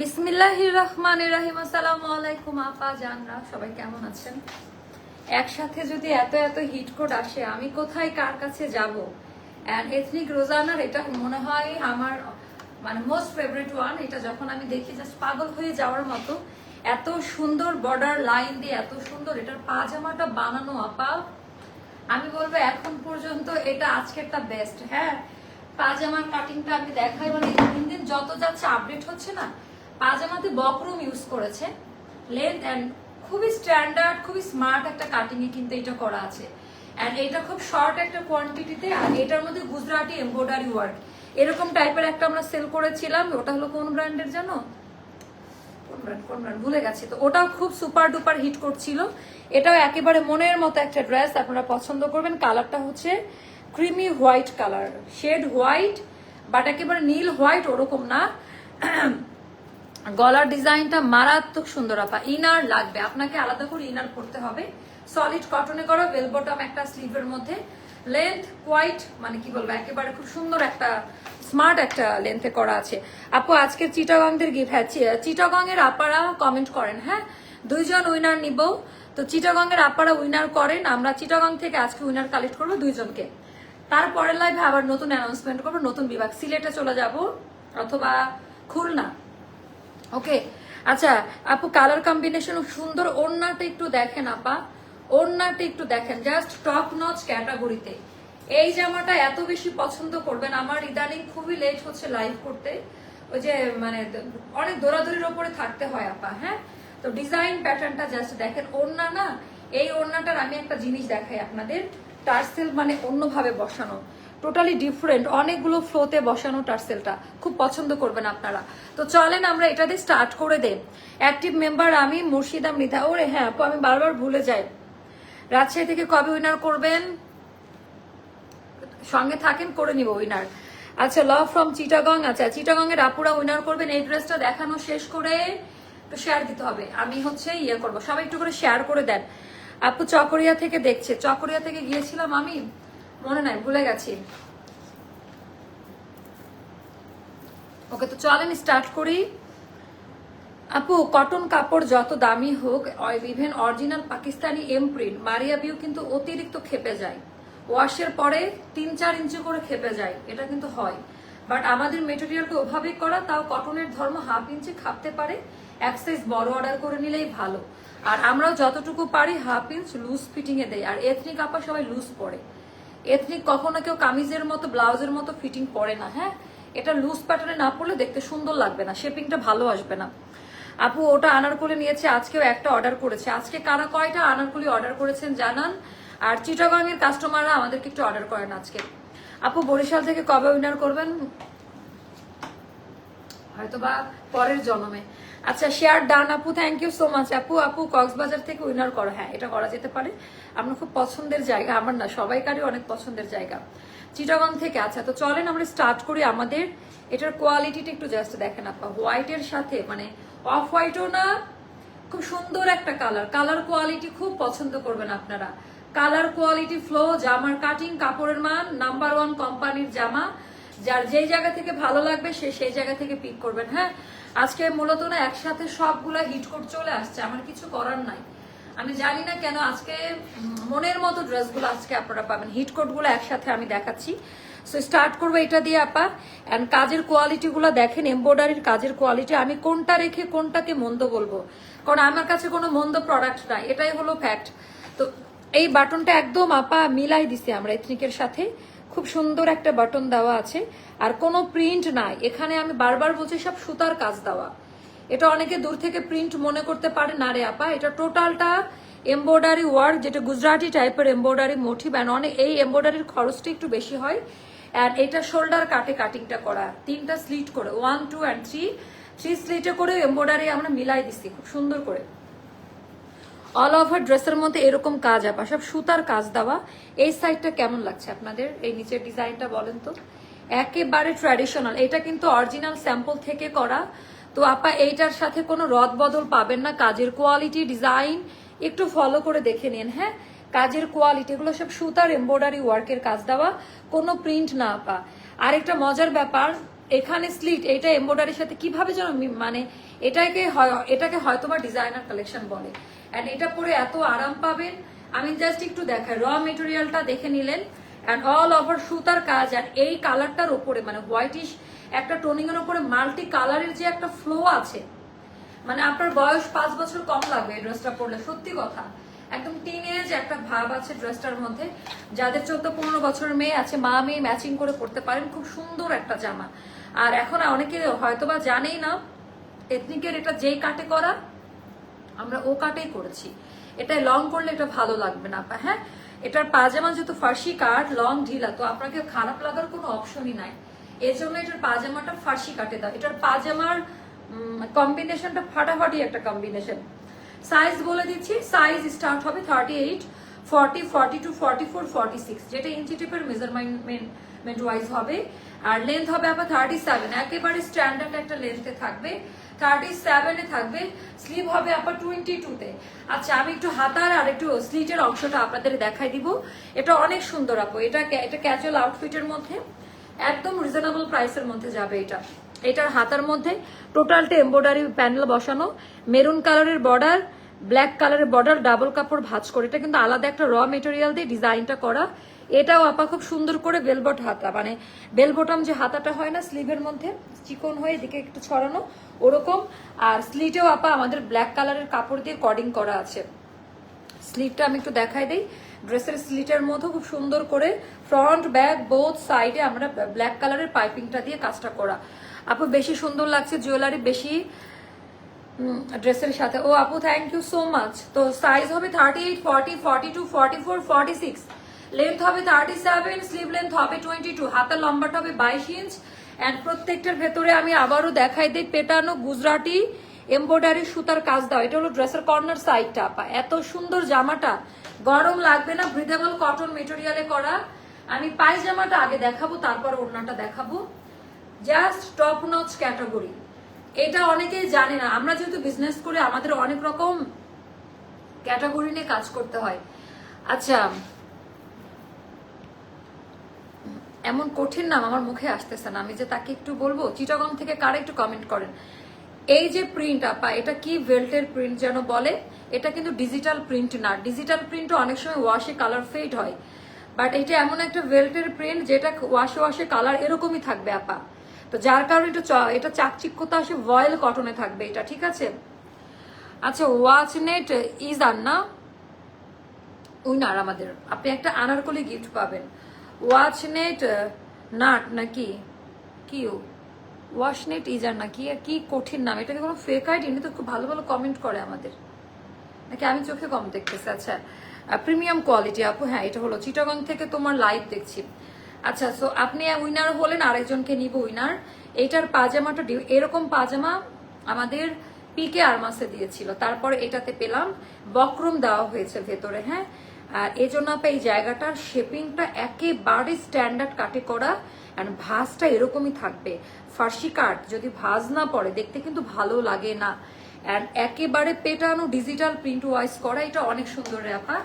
বিসমিল্লাহ রহমান রাহিম। আসসালামু আলাইকুম, আপা, জানরা, সবাই কেমন আছেন? একসাথে যদি এত এত হিট কোড আসে, আমি কোথায় কার কাছে যাব? অ্যান্ড এথনিক রোজানার এটা মনে হয় আমার মানে মোস্ট ফেভারিট ওয়ান এটা যখন আমি দেখি জাস্ট পাগল হয়ে যাওয়ার মতো। এত সুন্দর বর্ডার লাইন দিয়ে, এত সুন্দর, এটার পাজামাটা বানানো, আপা। আমি বলব এখন পর্যন্ত এটা আজকেরটা বেস্ট হ্যাঁ? পাজামার কাটিংটা আমি দেখাই মানে দিন দিন যত যাচ্ছে আপডেট হচ্ছে না পাজামাতে বকরুম ইউজ করেছে। লেন্থ অ্যান্ড খুবই স্ট্যান্ডার্ড খুবই স্মার্ট একটা কাটিং এ কিন্তু এটা করা আছে। অ্যান্ড এটা খুব শর্ট একটা কোয়ান্টিটিতে আর এটার মধ্যে গুজরাটি এমব্রয়ডারি ওয়ার্ক এরকম টাইপের একটা আমরা সেল করেছিলাম ওটা হলো কোন ব্র্যান্ডের জানো? কোন brand, কোন brand? ভুলে গেছি তো। ওটাও খুব সুপার ডুপার হিট করছিল। এটাও একেবারে মনের মতো একটা ড্রেস আপনারা পছন্দ করবেন। কালারটা হচ্ছে creamy white colour shade white but একেবারে নীল হোয়াইট ওরকম না। গলার ডিজাইনটা মারাত্মক সুন্দর, আপা। ইনার লাগবে। আপনাকে আলাদা করে ইনার করতে হবে। সলিড কটনে করা বেল বটম একটা স্লিভের মধ্যে। লেন্থ কোয়াইট মানে কি বলব, একেবারে খুব সুন্দর একটা স্মার্ট একটা লেন্থে করা আছে। আপু আজকে চিটাগংদের গিফট হ্যাঁ চিটাগং এর আপারা কমেন্ট করেন হ্যাঁ? দুইজন উইনার নিব। তো চিটাগং এর আপারা উইনার করেন। আমরা চিটাগং থেকে আজকে উইনার কালেক্ট করব দুইজনকে। তারপরের লাইভে আবার নতুন অ্যানাউন্সমেন্ট করব, নতুন বিভাগ। সিলেটে চলে যাব, অথবা খুলনা। ওকে আচ্ছা আপু কালার কম্বিনেশন সুন্দর ওড়নাটা একটু দেখেন, আপা। ওড়নাটা একটু দেখেন জাস্ট টপ নচ ক্যাটাগরিতে এই জামাটা এত বেশি পছন্দ করবেন, আমার ইদানিং খুবই লেট হচ্ছে লাইভ করতে। ওই যে মানে অনেক দৌড়াদৌড়ির ওপরে থাকতে হয়, আপা হ্যাঁ? তো ডিজাইন প্যাটার্নটা জাস্ট দেখেন, ওড়না না, এই ওড়নাটার আমি একটা জিনিস দেখাই আপনাদের। টার্সেল মানে অন্যভাবে বসানো। টোটালি ডিফারেন্ট অনেকগুলো ফ্লোতে বসানো টার্সেলটা খুব পছন্দ করবেন আপনারা। তো চলেন আমরা এটা দিয়ে স্টার্ট করে দেন অ্যাক্টিভ মেম্বার আমি, মুর্শিদা, মৃধা। ওরে হ্যাঁ আপু, আমি বারবার ভুলে যাই। রাজশাহী থেকে কবে উইনার করবেন? সঙ্গে থাকেন, করে নিব উইনার আচ্ছা ল ফ্রম চিটাগং আচ্ছা চিটাগং এর আপুরা উইনার করবেন। এই ড্রেসটা দেখানো শেষ করে একটু শেয়ার দিতে হবে। আমি হচ্ছে ইয়ে করব। সবাই একটু করে শেয়ার করে দেন। আপু, চকরিয়া থেকে দেখছে। চকরিয়া থেকে গিয়েছিলাম আমি। মনে নাই ভুলে গেছি। ওকে তো চলেন স্টার্ট করি। আপু কটন কাপড় যত দামি হোক even original Pakistani imprint Maria B কিন্তু অতিরিক্ত খেপে যায়। ওয়াশের পরে তিন, চার ইঞ্চি করে খেপে যায়, এটা কিন্তু হয়। বাট আমাদের মেটেরিয়ালটা ওভাবেই করা, তাও কটনের ধর্ম হাফ ইঞ্চি খাপতে পারে, এক সাইজ বড় অর্ডার করে নিলেই ভালো। আর আমরাও যতটুকু পারি হাফ ইঞ্চ লুজ ফিটিং এ দেয় আর এথনিক আপা সবাই লুজ পরে। এথনিক কখনো কেউ কামিজের মতো, ব্লাউজের মতো ফিটিং পরে না হ্যাঁ? এটা লুজ প্যাটার্নে না পড়লে দেখতে সুন্দর লাগবে না শেপিংটা ভালো আসবে না। আপু, ওটা আনারকুলি নিয়েছে, আজকেও একটা অর্ডার করেছে। আজকে কারা কয়টা আনারকুলি অর্ডার করেছেন জানান? আর চিটাগাং এর কাস্টমাররা আমাদেরকে একটু অর্ডার করেন আজকে। আপু, বরিশাল থেকে কবে উইনার করবেন? হয়তো বা পরের জন্মে। আচ্ছা শেয়ার ডান আপু থ্যাংক ইউ সো মাচ আপু আপু, কক্সবাজার থেকে উইনার করো। হ্যাঁ এটা করা যেতে পারে। আপনার খুব পছন্দের জায়গা, আমার না, সবাইকারই অনেক পছন্দের জায়গা। চিটাগং থেকে আচ্ছা তো চলেন আমরা স্টার্ট করি আমাদের। এটার কোয়ালিটিটা একটু জাস্ট দেখেন আপা। হোয়াইটের সাথে মানে অফ হোয়াইটও না, খুব সুন্দর একটা কালার কালার কোয়ালিটি খুব পছন্দ করবেন আপনারা। কালার কোয়ালিটি ফ্লো জামার কাটিং কাপড়ের মান নাম্বার ওয়ান কোম্পানির জামা। যার যেই জায়গা থেকে ভালো লাগবে সে সেই জায়গা থেকে পিক করবেন হ্যাঁ? আজকে মূলত না একসাথে সবগুলা হিট কোট চলে আসছে, আমার কিছু করার নাই। আমি জানি না কেন আজকে মনের মতো ড্রেসগুলো আজকে আপনারা পাবেন। হিট কোটগুলো একসাথে আমি দেখাচ্ছি। সো স্টার্ট করব এটা দিয়ে, আপা। অ্যান্ড কাজের কোয়ালিটিগুলো দেখেন এমব্রয়ডারির কাজের কোয়ালিটি আমি কোনটা রেখে কোনটাকে মন্দ বলব? কারণ আমার কাছে কোনো মন্দ প্রোডাক্ট নাই, এটাই হলো ফ্যাক্ট তো এই বাটনটা একদম, আপা, মিলাই দিছি আমরা এথনিকের সাথে। খুব সুন্দর একটা বাটন দেওয়া আছে, আর কোনো প্রিন্ট নাই। এখানে আমি বারবার বলছি সব সুতার কাজ দেওয়া। এটা অনেকে দূর থেকে প্রিন্ট মনে করতে পারে না রে আপা, এটা টোটালটা এমব্রয়ডারি ওয়ার্ক যেটা গুজরাটি টাইপের এমব্রয়ডারি মোটিভ অ্যান্ড অনেক, এই এমব্রয়ডারির খরচটা একটু বেশি হয়। অ্যান্ড এটা শোল্ডার কাটে কাটিংটা করা, তিনটা স্লিট করে one two and three three স্লিটে করে এমব্রয়ডারি আমরা মিলাই দিচ্ছি খুব সুন্দর করে। অল ওভার ড্রেসের মধ্যে এরকম কাজ আপা, সব সুতার কাজ দেওয়া। এই সাইডটা কেমন লাগছে আপনাদের? এই নিচের ডিজাইনটা বলেন তো। একেবারে ট্র্যাডিশনাল এটা কিন্তু অরিজিনাল স্যাম্পল থেকে করা। তো আপা, এইটার সাথে কোনো রদ বদল পাবেন না। কাজের কোয়ালিটি ডিজাইন একটু ফলো করে দেখে নিন হ্যাঁ? কাজের কোয়ালিটি এগুলো সব সুতার এমব্রয়ডারি ওয়ার্কের কাজ দেওয়া। কোনো প্রিন্ট না আপা। আরেকটা মজার ব্যাপার, এখানে স্লিট এটা এমব্রয়ডারির সাথে কীভাবে যেন মানে এটাকে এটাকে হয়তো বা ডিজাইনার কালেকশন বলে। অ্যান্ড এটা পরে এত আরাম পাবেন। আমি জাস্ট একটু দেখাই। র মেটেরিয়ালটা দেখে নিলেন। অ্যান্ড অল ওভার সুতার কাজ আর এই কালারটার ওপরে মানে হোয়াইটিশ একটা টোনিং এর ওপরে মাল্টি কালারের যে একটা ফ্লো আছে মানে আপনার বয়স পাঁচ বছর কম লাগবে এই ড্রেসটা পরলে, সত্যি কথা। একদম টিন এজ একটা ভাব আছে ড্রেসটার মধ্যে। যাদের চোদ্দ পনেরো বছর মেয়ে আছে, মা মেয়ে ম্যাচিং করে পড়তে পারেন। খুব সুন্দর একটা জামা। আর এখন অনেকে হয়তোবা জানেই না এথনিকের এটা যেই কাটে করা আমরা ও কাটেই করেছি। এটা লং করলে এটা ভালো লাগবে না হ্যাঁ এটার পাজামা যেহেতু ফার্সি কাট লং ঢিলা তো আপনাকে খারাপ লাগার কোনো অপশনই নাই। এর জন্য এটার পাজামাটা ফার্সি কাটে দাও। এটার পাজামার কম্বিনেশনটা ফাটাফাটি একটা কম্বিনেশন সাইজ বলে দিচ্ছি সাইজ স্টার্ট হবে thirty eight forty forty two forty four forty six যেটা ইঞ্চি টিপের মেজারমেন্ট ওয়াইজ হবে। আর লেন্থ হবে আবার থার্টি সেভেন একেবারে স্ট্যান্ডার্ড একটা লেন্থে থাকবে। থার্টি সেভেনে থাকবে। স্লিভ হবে আপনার টোয়েন্টি টুতে আচ্ছা আমি একটু হাতার আর একটু স্লিটের অংশটা আপনাদের দেখাই দিব। এটা অনেক সুন্দর আপু। এটা এটা ক্যাজুয়াল আউটফিটের মধ্যে, একদম রিজনেবল প্রাইসের মধ্যে যাবে এটা। এটার হাতার মধ্যে টোটালটা এম্ব্রয়ডারি প্যানেল বসানো মেরুন কালারের বর্ডার ব্ল্যাক কালারের বর্ডার ডাবল কাপড় ভাজ করে। এটা কিন্তু আলাদা একটা র মেটেরিয়াল দিয়ে ডিজাইনটা করা। এটাও আপা খুব সুন্দর করে বেলবট হাতা মানে বেলবটম যে হাতাটা হয় না স্লিভের মধ্যে, চিকন হয়ে এদিকে একটু ছড়ানো, ওরকম। আর স্লিটেও আপা আমাদের ব্ল্যাক কালারের কাপড় দিয়ে কডিং করা আছে। স্লিভটা আমি একটু দেখাই দিই। ড্রেসের স্লিটের মধ্যে খুব সুন্দর করে ফ্রন্ট ব্যাক বোথ সাইডে আমরা ব্ল্যাক কালারের পাইপিংটা দিয়ে কাজটা করা। আপু, বেশি সুন্দর লাগছে জুয়েলারি বেশি ড্রেসের সাথে। ও আপু থ্যাংক ইউ সো মাচ তো সাইজ হবে thirty eight forty forty two forty four forty six length হবে থার্টি সেভেন স্লিভ লেন্থ হবে টোয়েন্টি টু হাতের লম্বাটা হবে বাইশ ইঞ্চ অ্যান্ড প্রত্যেকটার ভেতরে আমি আবারও দেখাই দিই পেটানো গুজরাটি এমব্রয়ডারি সুতার কাজ দাও এটা হলো ড্রেসের কর্নার সাইডটা আপা। এত সুন্দর জামাটা। গরম লাগবে না ব্রিদেবল কটন মেটেরিয়ালে করা। আমি পায়জামাটা আগে দেখাবো, তারপর ওড়নাটা দেখাবো। জাস্ট টপ নচ ক্যাটাগরি এটা অনেকেই জানে না। আমরা যেহেতু বিজনেস করে আমাদের অনেক রকম ক্যাটাগরি নিয়ে কাজ করতে হয়। আচ্ছা এমন কঠিন নাম আমার মুখে আসতেছে না। আমি যে তাকে একটু বলব চিটাগং থেকে কারা একটু কমেন্ট করেন। এই যে প্রিন্ট আপা, এটা কি ভেল্টের প্রিন্ট যেন বলে? এটা কিন্তু ডিজিটাল প্রিন্ট না। ডিজিটাল প্রিন্ট অনেক সময় ওয়াশে কালার ফেড হয়। বাট এটা এমন একটা ভেল্টের প্রিন্ট যেটা ওয়াশে ওয়াশে কালার এরকমই থাকবে, আপা। তো যার কারণে এটা এটা চাকচিক্যতা আসে ভয়েল কটনে থাকবে এটা, ঠিক আছে? আচ্ছা ওয়াচ নেট ইজ আর না? উইনার আমাদের। আপনি একটা আনারকলি গিফট পাবেন। ওয়াচ নেট নাট নাকি? কি ওয়াশ নেট ইজার নাকি? কি কঠিন নাম। এটাকে কোনো ফেক আইডি তো খুব ভালো ভালো কমেন্ট করে আমাদের। নাকি আমি চোখে কম দেখতেছি? আচ্ছা প্রিমিয়াম কোয়ালিটি আপু হ্যাঁ এটা হলো। চিটাগং থেকে তোমার লাইভ দেখছি। আচ্ছা সো আপনি উইনার হলেন, আরেকজনকে নিব উইনার এইটার পাজামাটা এরকম পাজামা আমাদের পিকে আরমাসে দিয়েছিল। তারপর এটাতে পেলাম, বক্রম দেওয়া হয়েছে ভেতরে হ্যাঁ? আর এই জন্য আপা এই জায়গাটার শেপিংটা একেবারে স্ট্যান্ডার্ড কাটে করা আর ভাঁজটা এরকমই থাকবে। ফার্সি কাট যদি ভাঁজ না পড়ে, দেখতে কিন্তু ভালো লাগে না। অ্যান্ড একেবারে পেটানো ডিজিটাল প্রিন্ট ওয়াইজ করা, এটা অনেক সুন্দর রেখা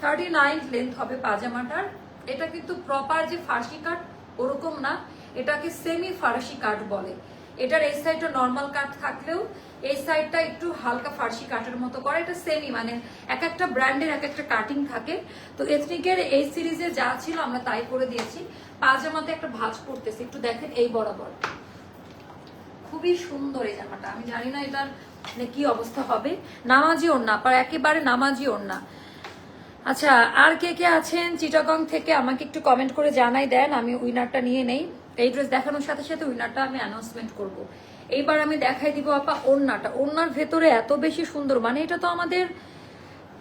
থার্টি নাইন লেন্থ হবে পাজামাটার। এটা কিন্তু প্রপার যে ফার্সি কাট ওরকম না, এটাকে সেমি ফার্সি কাট বলে। এটার এই সাইডটা নর্মাল কাট থাকলেও এই সাইডটা একটু হালকা ফার্সি কাটের মতো করে, এটা সেমি মানে এক একটা ব্র্যান্ডের এক একটা কাটিং থাকে। তো এথনিকের এই সিরিজে যা ছিল আমরা তাই করে দিয়েছি। পাজামাতে একটা ভাজ করতেছি একটু দেখেন এই বরাবর। খুবই সুন্দর এই জামাটা। আমি জানি না এটার মানে কি অবস্থা হবে। নামাজি ওড়না আবার একেবারে নামাজি ওড়না। আচ্ছা আর কে কে আছেন? চিটাগং থেকে আমাকে একটু কমেন্ট করে জানাই দেন, আমি উইনারটা নিয়ে নেই। এই ড্রেস দেখানোর সাথে সাথে উইনারটা আমি অ্যানাউন্সমেন্ট করব। এইবার আমি দেখাই দিব আপা ওড়নাটা। ওড়নার ভেতরে এত বেশি সুন্দর মানে এটা তো আমাদের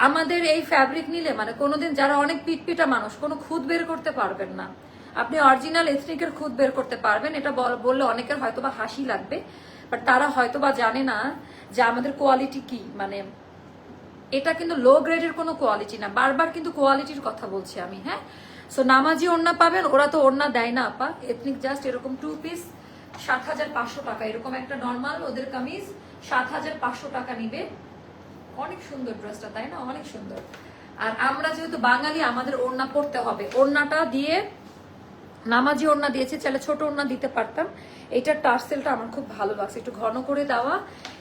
আমাদের এই ফ্যাব্রিক নিলে মানে কোনোদিন যারা অনেক পিটপিটা মানুষ, কোনো খুদ বের করতে পারবেন না। আপনি অরিজিনাল এথনিকের খুদ বের করতে পারবেন, এটা বললে অনেকের হয়তো বা হাসি লাগবে বাট তারা হয়তো বা জানে না যে আমাদের কোয়ালিটি কি মানে এটা কিন্তু লো গ্রেডের কোনো কোয়ালিটি না। বারবার কিন্তু কোয়ালিটির কথা বলছি আমি হ্যাঁ? সো নামাজি ওড়না পাবেন, ওরা তো ওড়না দেয় না, আপা। এথনিক জাস্ট এরকম টু পিস সাত হাজার পাঁচশো টাকা। এরকম একটা নর্মাল ওদের কামিজ, সাত হাজার পাঁচশো টাকা নিবে। অনেক সুন্দর ড্রেসটা তাই না? অনেক সুন্দর। আর আমরা যেহেতু বাঙালি, আমাদের ওড়না পরতে হবে। ওড়নাটা দিয়ে নামাজি ওড়না দিয়েছি, চাইলে ছোট ওড়না দিতে পারতাম। এইটার টার্সেলটা আমার খুব ভালো লাগছে। একটু ঘন করে দেওয়া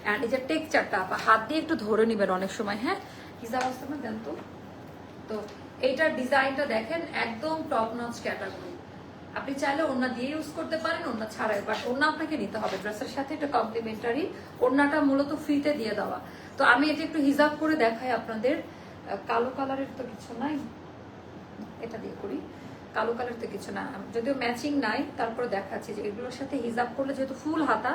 অ্যান্ড এই যে টেক্সচারটা আপা, হাত দিয়ে একটু ধরে নেবেন অনেক সময় হ্যাঁ? হিসাব আসতে না দেন তো। তো এইটার ডিজাইনটা দেখেন, একদম টপ নচ ক্যাটাগরি আপনি চাইলে ওড়না দিয়ে ইউজ করতে পারেন, ওড়না ছাড়াই। বাট ওড়না আপনাকে নিতে হবে ড্রেসের সাথে, এটা কমপ্লিমেন্টারি ওড়নাটা মূলত ফ্রিতে দিয়ে দেওয়া। তো আমি এটা একটু হিসাব করে দেখাই আপনাদের। কালো কালারের তো কিছু নাই। এটা দিয়ে করি। কালো কালার তো কিছু না। যদিও ম্যাচিং নাই, তারপরে দেখাচ্ছি যে এগুলোর সাথে হিজাব করলে যেহেতু ফুল হাতা,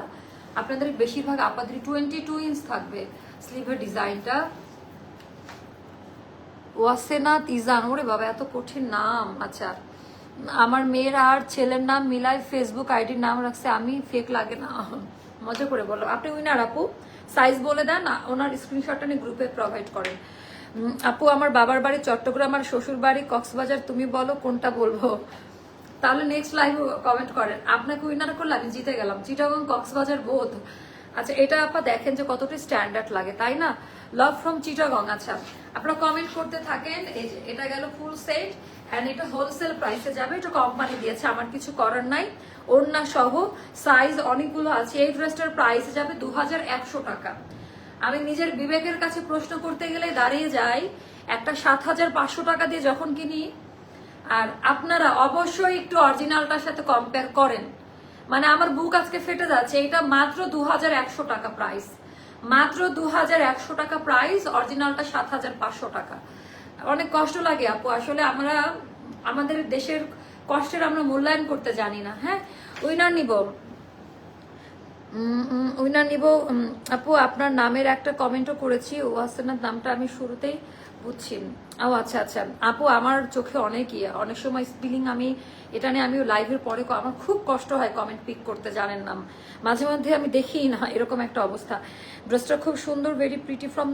আপনাদের বেশিরভাগ আপাতত টোয়েন্টি টু ইঞ্চ থাকবে। স্লিভের ডিজাইনটা। ওয়াসেনা তিজান, ওরে বাবা, এত কঠিন নাম। আচ্ছা আমার মেয়ের আর ছেলের নাম মিলাই ফেসবুক আইডির নাম রাখছে, আমি ফেক লাগে না। মজা করে বললাম আপনি উইনার আপু সাইজ বলে দেন ওনার স্ক্রিনশটটা নিয়ে গ্রুপে প্রোভাইড করেন। আপু, আমার বাবার বাড়ি চট্টগ্রাম আর শ্বশুর বাড়ি কক্সবাজার, তুমি বলো কোনটা বলব? তাহলে নেক্সট লাইভ কমেন্ট করেন। আপনাকে উইনার করলে আমি জিতে গেলাম। চিটাগং কক্সবাজার বোধ আচ্ছা এটা আপা দেখেন যে কতটা স্ট্যান্ডার্ড লাগে, তাই না? লাভ ফ্রম চিটাগং আচ্ছা আপনারা কমেন্ট করতে থাকেন। এই যে, এটা গেল ফুল সেট এন্ড এটা হোলসেল প্রাইসে যাবে। এটা কোম্পানি দিয়েছে, আমার কিছু করার নাই। ওড়না সহ সাইজ অনেকগুলো আছে। এই ড্রেসটার প্রাইস যাবে দু হাজার একশো টাকা। আমি নিজের বিবেকের কাছে প্রশ্ন করতে গেলে দাঁড়িয়ে যাই, একটা সাত হাজার পাঁচশো টাকা দিয়ে যখন কিনি, আর আপনারা অবশ্যই একটু অরিজিনালটার সাথে কম্পেয়ার করেন। মানে আমার বুক আজকে ফেটে যাচ্ছে, এটা মাত্র দু হাজার একশো টাকা প্রাইস মাত্র দু হাজার একশো টাকা প্রাইস অরিজিনালটা সাত হাজার পাঁচশো টাকা। অনেক কষ্ট লাগে আপু, আসলে আমরা, আমাদের দেশের কষ্টের আমরা মূল্যায়ন করতে জানি না হ্যাঁ? উইনার নিব উইনার নিব আপু, আপনার নামের একটা কমেন্টও করেছি ওয়াসেনার নামটা আমি শুরুতেই বুঝছি। ও আচ্ছা আচ্ছা। আপু, আমার চোখে অনেক ইয়ে অনেক সময় স্পিলিং আমি, এটা নিয়ে আমি লাইভের পরে আমার খুব কষ্ট হয় কমেন্ট পিক করতে, জানেন নাম মাঝে মধ্যে আমি দেখি না, এরকম একটা অবস্থা। ড্রেসটা খুব সুন্দর ভেরি প্রিটি ফ্রম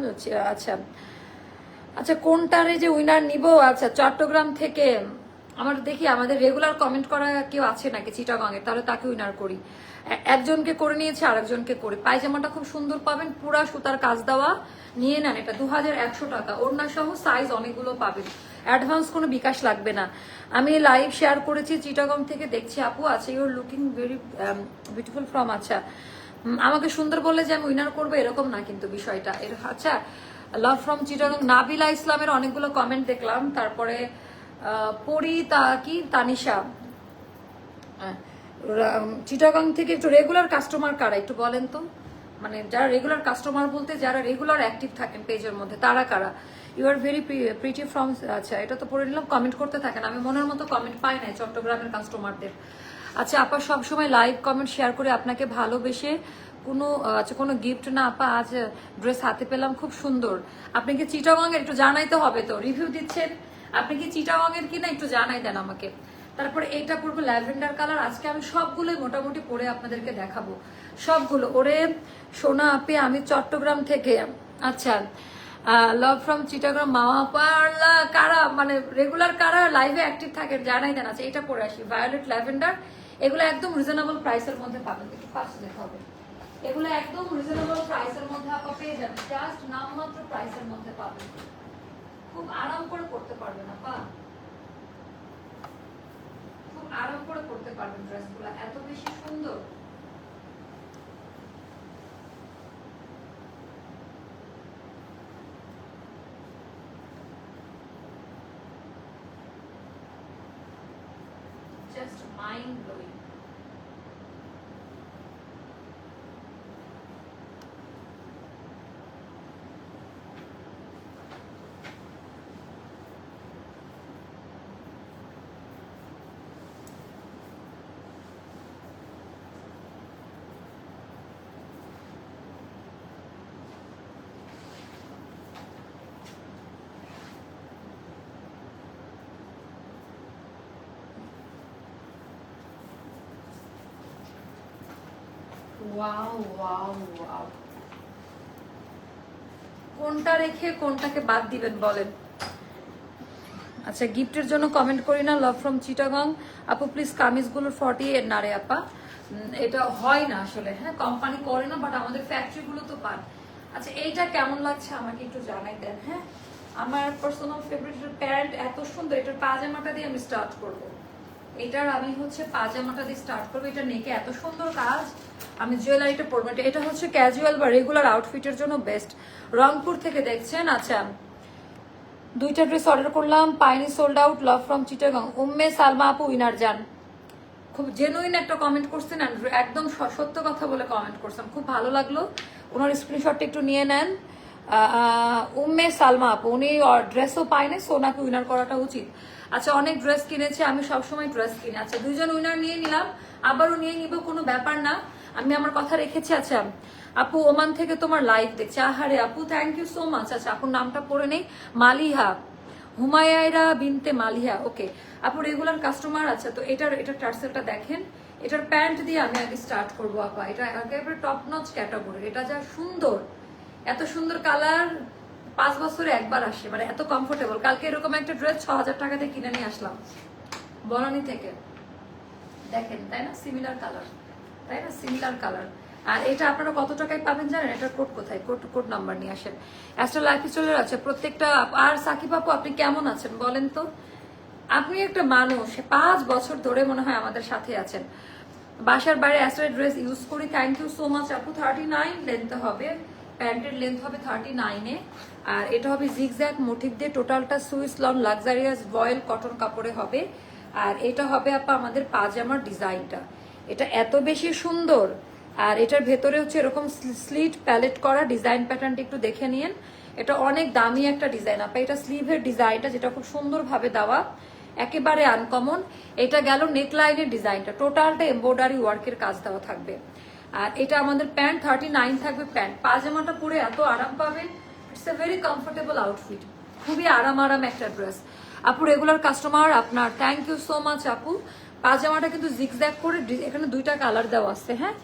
আচ্ছা। আচ্ছা কোনটারে যে উইনার নিব? আচ্ছা চট্টগ্রাম থেকে আমার দেখি আমাদের রেগুলার কমেন্ট করা কেউ আছে নাকি চিটাগঙ্গের তাহলে তাকে উইনার করি। একজনকে করে নিয়েছে, আরেকজনকে করে। পায়জামাটা খুব সুন্দর পাবেন, পুরা সুতার কাজ দেওয়া। নিয়ে নেন এটা দু হাজার একশো টাকা। ওড়না সহ সাইজ অনেকগুলো পাবেন। অ্যাডভান্স কোনো বিকাশ লাগবে না। আমি লাইভ শেয়ার করেছি চিটাগং থেকে। দেখছি আপু আছে you're looking very beautiful from আচ্ছা। আমাকে সুন্দর বললে যে আমি উইনার করব, এরকম না কিন্তু বিষয়টা। এর আচ্ছা লাভ ফ্রম চিটাগং। নাবিলা ইসলামের অনেকগুলো কমেন্ট দেখলাম। তারপরে পরি, তা কি? তানিশা। চিটাগাং থেকে একটু রেগুলার কাস্টমার কারা? একটু বলেন তো। মানে যারা রেগুলার কাস্টমার বলতে যারা রেগুলার অ্যাক্টিভ থাকেন পেজের মধ্যে, তারা কারা? You are very pretty from আচ্ছা এটা তো পড়ে নিলাম কমেন্ট করতে থাকেন। আমি মনের মতো কমেন্ট পাই নাই চট্টগ্রামের কাস্টমারদের আচ্ছা আপা সবসময় লাইভ কমেন্ট শেয়ার করে আপনাকে ভালোবেসে কোনো আচ্ছা কোনো গিফট না, আপা আজ ড্রেস হাতে পেলাম, খুব সুন্দর। আপনি কি চিটাগাং একটু জানাইতে হবে তো? রিভিউ দিচ্ছেন? আপনি কি চিটাগাং এর কিনা একটু জানাই দেন আমাকে। তারপরে এইটা পরবো ল্যাভেন্ডার কালার। আজকে আমি সবগুলোই মোটামুটি পরে আপনাদেরকে দেখাবো। সবগুলো। ওরে, সোনা আপে, আমি চট্টগ্রাম থেকে। আচ্ছা লাভ ফ্রম চিটাগ্রাম মামা পার্লা কারা মানে রেগুলার কারা লাইভে অ্যাক্টিভ থাকেন জানাই দেন। আচ্ছা এটা পরে আসি। ভায়োলেট ল্যাভেন্ডার এগুলো একদম রিজনেবল প্রাইসের মধ্যে পাবেন। একটু ফার্স্ট দেখা হবে। এগুলো একদম রিজনেবল প্রাইসের মধ্যে আপা পেয়ে যাবেন। জাস্ট নামমাত্র প্রাইসের মধ্যে পাবেন। খুব আরাম করে পড়তে পারবেন আপা খুব আরাম করে পড়তে পারবেন ড্রেসগুলো, এত বেশি সুন্দর। Just mind blowing wow wow wow. কোনটা রেখে কোনটাকে বাদ দিবেন বলেন? আচ্ছা গিফটের জন্য কমেন্ট করি না লাভ ফ্রম চিটাগং আপু প্লিজ কামিজগুলোর ফর্টি এর না আপা। এটা হয় না আসলে। হ্যাঁ কোম্পানি করে না বাট আমাদের ফ্যাক্টরিগুলো তো পান। আচ্ছা এইটা কেমন লাগছে আমাকে একটু জানাই দেন হ্যাঁ? আমার পার্সোনাল ফেভারিট প্যান্ট এত সুন্দর, এটার পাজামাটা দিয়ে আমি স্টার্ট করব। এটার আমি হচ্ছে পাজামাটা দিয়ে স্টার্ট করব। এটা নেকে এত সুন্দর কাজ। আমি জুয়েলারিটা পরবো। এটা- হচ্ছে ক্যাজুয়াল বা রেগুলার আউটফিটের জন্য বেস্ট রংপুর থেকে দেখছেন আচ্ছা। দুইটা ড্রেস অর্ডার করলাম। পাইনি sold out love from Chittagong Umme Salma আপু উইনার যান। খুব জেনুইন একটা কমেন্ট করছেন একদম স- সত্য কথা বলে কমেন্ট করছেন। খুব ভালো লাগল। ওনার স্ক্রিনশটটা একটু নিয়ে নেন। উম্মে সালমা আপু, উনি ড্রেসও পায়নি সো ওনাকে উইনার করাটা উচিত। আচ্ছা অনেক ড্রেস কিনেছে, আমি সবসময় ড্রেস কিনি। আচ্ছা দুইজন উইনার নিয়ে নিলাম, আবারও নিয়ে নিব, কোনো ব্যাপার না। আমি আমার কথা রেখেছি আচ্ছা। আপু, ওমান থেকে তোমার লাইভ দেখছি। আহারে, আপু থ্যাংক ইউ সো মাচ আচ্ছা আপুর নামটা পড়ে নেই। মালিহা। হুমায়রা বিনতে মালিহা ওকে আপু রেগুলার কাস্টমার আচ্ছা তো এটার এটার টার্সেলটা দেখেন। এটার প্যান্ট দিয়ে আমি আগে স্টার্ট করব, আপা। এটা একেবারে টপ নচ ক্যাটাগরি এটা যা সুন্দর, এত সুন্দর কালার পাঁচ বছরে একবার আসে মানে এত কমফোর্টেবল কালকে এরকম একটা ড্রেস ছ হাজার টাকা দিয়ে কিনে নিয়ে আসলাম, বনানি থেকে। দেখেন, তাই না? সিমিলার কালার তাই না? সিমিলার কালার আর এটা আপনারা কত টাকায় পাবেন জানেন? এটার কোড কোথায়? কোড কোড নাম্বার নিয়ে আসেন। অ্যাস্ট্রা লাইফে চলে আছে, প্রত্যেকটা, আর সাকিব আপু, আপনি কেমন আছেন বলেন তো? আপনি একটা মানুষ, পাঁচ বছর ধরে মনে হয় আমাদের সাথে আছেন। বাসার বাইরে অ্যাস্ট্রা ড্রেস ইউজ করি। থ্যাংক ইউ সো মাচ আপু। থার্টি নাইন লেনতে হবে। প্যান্টের লেন্থ হবে থার্টি নাইনে আর এটা হবে জিগজ্যাক মোটিভ দিয়ে টোটালটা Swiss lawn luxurious voile cotton কাপড়ে হবে, আর এটা হবে আপা আমাদের পাজামার ডিজাইনটা এটা এত বেশি সুন্দর, আর এটার ভেতরে হচ্ছে এরকম স্লিট প্যালেট করা ডিজাইন প্যাটার্নটি একটু দেখে নিন। এটা অনেক দামি একটা ডিজাইন আপা এটা স্লিভের ডিজাইনটা যেটা খুব সুন্দরভাবে দেওয়া, একেবারে আনকমন এটা গেল নেকলাইনের ডিজাইনটা টোটালটা এমব্রয়ডারি ওয়ার্কের কাজ দেওয়া থাকবে। আর এটা আমাদের প্যান্ট থার্টি নাইন থাকবে প্যান্ট। পাজামাটা পরে এত আরাম পাবেন it's a very comfortable outfit খুবই আরাম আরাম একটা ড্রেস আপু রেগুলার কাস্টমার আপনার। থ্যাংক ইউ সো মাচ আপু। পাজামাটা কিন্তু জিগজ্যাগ করে এখানে দুইটা কালার দেওয়া আছে হ্যাঁ?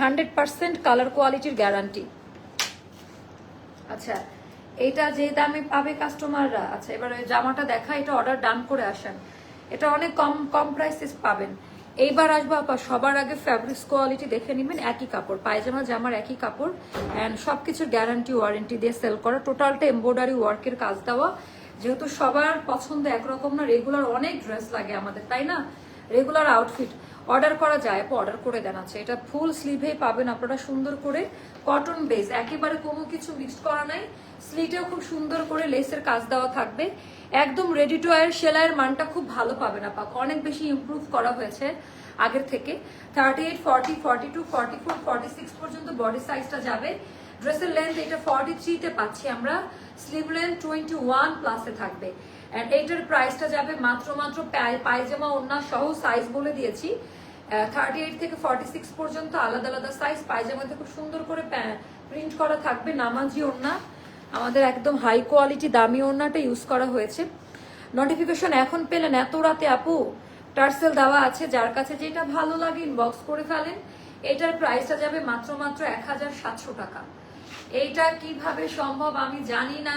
হান্ড্রেড পার্সেন্ট কালার কোয়ালিটির গ্যারান্টি আচ্ছা এটা যে দামে পাবে কাস্টমাররা আচ্ছা এবার জামাটা দেখা, এটা অর্ডার ডান করে আসেন। এটা অনেক কম কম প্রাইসে পাবেন। এইবার আসব আপা, সবার আগে ফ্যাব্রিক্স কোয়ালিটি দেখে নেবেন, একই কাপড়, পায়জামা, জামার একই কাপড় অ্যান্ড সবকিছুর গ্যারান্টি ওয়ারেন্টি দিয়ে সেল করা টোটালটা এমব্রয়ডারি ওয়ার্কের কাজ দেওয়া। যেহেতু সবার পছন্দ একরকম না রেগুলার অনেক ড্রেস লাগে আমাদের, তাই না? রেগুলার আউটফিট অর্ডার করা যায় অর্ডার করে দেন আছে এটা ফুল স্লিভে পাবেন আপনারা সুন্দর করে কটন বেস একেবারে কোনো কিছু মিক্সড করা নাই। স্লিটেও খুব সুন্দর করে লেসের কাজ দেওয়া থাকবে। একদম রেডি টু ওয়ার সেলাইয়ের মানটা খুব ভালো পাবেন আপাক। অনেক বেশি ইমপ্রুভ করা হয়েছে আগের থেকে। Thirty eight forty forty two forty four forty six পর্যন্ত বডি সাইজটা যাবে। ড্রেসের লেন্থ এটা ফর্টি থ্রিতে পাচ্ছি আমরা। স্লিভ লেন্থ টোয়েন্টি ওয়ান প্লাসে থাকবে। অ্যান্ড এইটার প্রাইসটা যাবে মাত্র মাত্র পায়- পায়জামা, ওড়না সহ সাইজ বলে দিয়েছি। থার্টি এইট থেকে ফর্টি সিক্স পর্যন্ত আলাদা আলাদা সাইজ পায়জামাতে খুব সুন্দর করে প্রিন্ট করা থাকবে নামাজি ওড়না। আমাদের একদম হাই কোয়ালিটি দামি ওড়নাটা ইউজ করা হয়েছে। নোটিফিকেশন এখন পেলেন এত রাতে আপু। টার্সেল দেওয়া আছে, যার কাছে যেটা ভালো লাগে ইনবক্স করে ফেলেন, এটার প্রাইসটা যাবে মাত্র মাত্র এক হাজার সাতশো টাকা। এইটা কীভাবে সম্ভব আমি জানি না।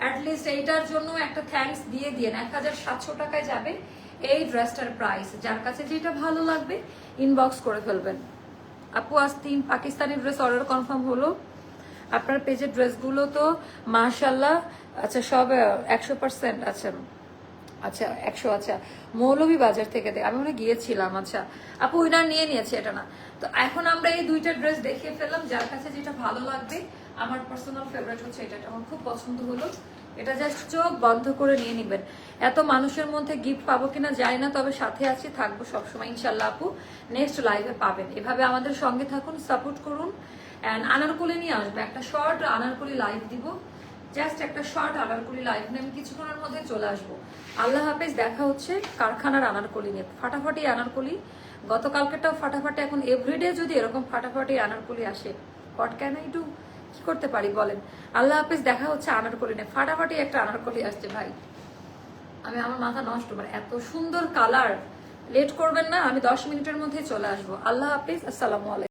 অ্যাটলিস্ট এইটার জন্য একটা থ্যাঙ্কস দিয়ে দিয়ে এক হাজার সাতশো টাকায় যাবে এই ড্রেসটার প্রাইস যার কাছে যেটা ভালো লাগবে ইনবক্স করে ফেলবেন। আপু, আজ তিন পাকিস্তানি ড্রেস অর্ডার কনফার্ম হলো। আপনার পেজের ড্রেসগুলো তো মাশাল্লাহ আচ্ছা সব একশো পার্সেন্ট আচ্ছা আচ্ছা একশো আচ্ছা মৌলভী বাজার থেকে দে- আমি মনে গিয়েছিলাম আচ্ছা। আপু উইনার নিয়ে নিয়েছে এটা না। তো এখন আমরা এই দুইটা ড্রেস দেখিয়ে ফেললাম, যার কাছে যেটা ভালো লাগবে, আমার পার্সোনাল ফেভারিট হচ্ছে এটা আমার খুব পছন্দ হলো। এটা জাস্ট চোখ বন্ধ করে নিয়ে নিবেন। এত মানুষের মধ্যে গিফট পাবো কিনা জানি না, তবে সাথে আছি, থাকব সবসময় ইনশাল্লাহ আপু। নেক্সট লাইভে পাবেন। এভাবে আমাদের সঙ্গে থাকুন সাপোর্ট করুন। অ্যান্ড আনারকুলি নিয়ে আসবে। একটা শর্ট আনারকুলি লাইভ দিব। জাস্ট একটা শর্ট আনারকলি লাইভ নিয়ে আমি কিছুক্ষণের মধ্যে চলে আসব। আল্লাহ হাফেজ, দেখা হচ্ছে কারখানার আনারকলি নিয়ে। ফাটাফাটি আনারকলি। গতকালকেটাও ফাটাফাটি, এখন এভরিডে যদি এরকম ফাটাফাটি আনারকলি আসে হোয়াট ক্যান আই ডু কি করতে পারি বলেন? আল্লাহ হাফেজ, দেখা হচ্ছে আনারকলি নিয়ে। ফাটাফাটি একটা আনারকলি আসছে ভাই। আমি, আমার মাথা নষ্ট মানে এত সুন্দর কালার লেট করবেন না, আমি দশ মিনিটের মধ্যে চলে আসব। আল্লাহ হাফিজ, আসসালামু আলাইকুম।